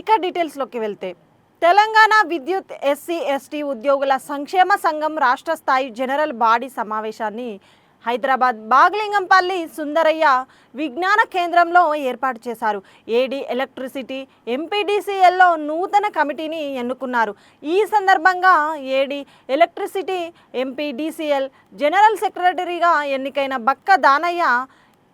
ఇక డీటెయిల్స్లోకి వెళ్తే తెలంగాణ విద్యుత్ ఎస్సీ ఎస్టీ ఉద్యోగుల సంక్షేమ సంఘం రాష్ట్ర స్థాయి జనరల్ బాడీ సమావేశాన్ని హైదరాబాద్ బాగ్లింగంపల్లి సుందరయ్య విజ్ఞాన కేంద్రంలో ఏర్పాటు చేశారు. ఏడి ఎలక్ట్రిసిటీ ఎంపీడీసీఎల్లో నూతన కమిటీని ఎన్నుకున్నారు. ఈ సందర్భంగా ఏడి ఎలక్ట్రిసిటీ ఎంపీడీసీఎల్ జనరల్ సెక్రటరీగా ఎన్నికైన బక్క దానయ్య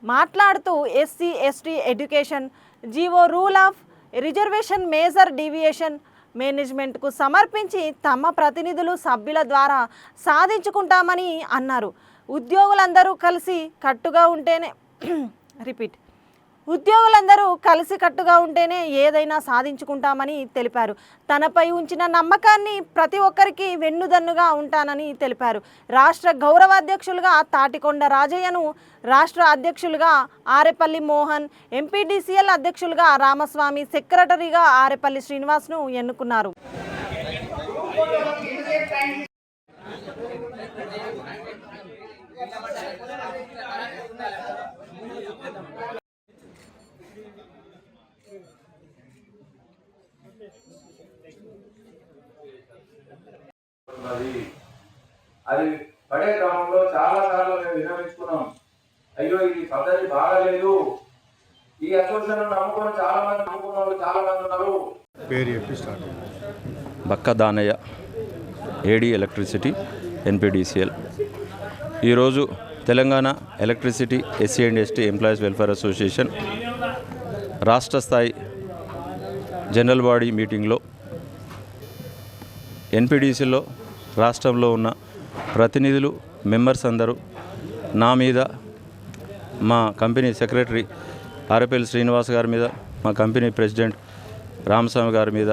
మాట్లాడుతూ SC ST education GO rule of reservation major deviation మేనేజ్మెంట్కు సమర్పించి తమ ప్రతినిధులు సభ్యుల ద్వారా సాధించుకుంటామని అన్నారు. ఉద్యోగులందరూ కలిసి కట్టుగా ఉంటేనే రిపీట్. ఉద్యోగులందరూ కలిసికట్టుగా ఉంటేనే ఏదైనా సాధించుకుంటామని తెలిపారు. తనపై ఉంచిన నమ్మకాన్ని ప్రతి ఒక్కరికి వెన్నుదన్నుగా ఉంటానని తెలిపారు. రాష్ట్ర గౌరవాధ్యక్షులుగా తాటికొండ రాజయ్యను రాష్ట్ర అధ్యక్షులుగా ఆరేపల్లి మోహన్ ఎంపీడీసీఎల్ అధ్యక్షులుగా రామస్వామి సెక్రటరీగా ఆరేపల్లి శ్రీనివాస్ను ఎన్నుకున్నారు. ఉన్నది. అది పడే క్రమంలో చాలా సార్లు మేము విన్నవించుకున్నాం. అయ్యో ఇది పద్ధతి బాగాలేదు. ఈ అసోసియేషన్ నమ్ముకొని చాలా మంది నమ్ముకున్న వాళ్ళు చాలా మంది ఉన్నారు. పేరు చెప్పి స్టార్ట్ బక్క దానయ్య ఏడీ ఎలక్ట్రిసిటీ ఎన్పిడిసిఎల్ ఈరోజు Telangana electricity SC and ST employees welfare association రాష్ట్ర స్థాయి జనరల్ బాడీ మీటింగ్లో ఎన్పిడిసిలో రాష్ట్రంలో ఉన్న ప్రతినిధులు మెంబర్స్ అందరూ నా మీద మా కంపెనీ సెక్రటరీ ఆర్ఎపల్లి శ్రీనివాస్ గారి మీద మా కంపెనీ ప్రెసిడెంట్ రామస్వామి గారి మీద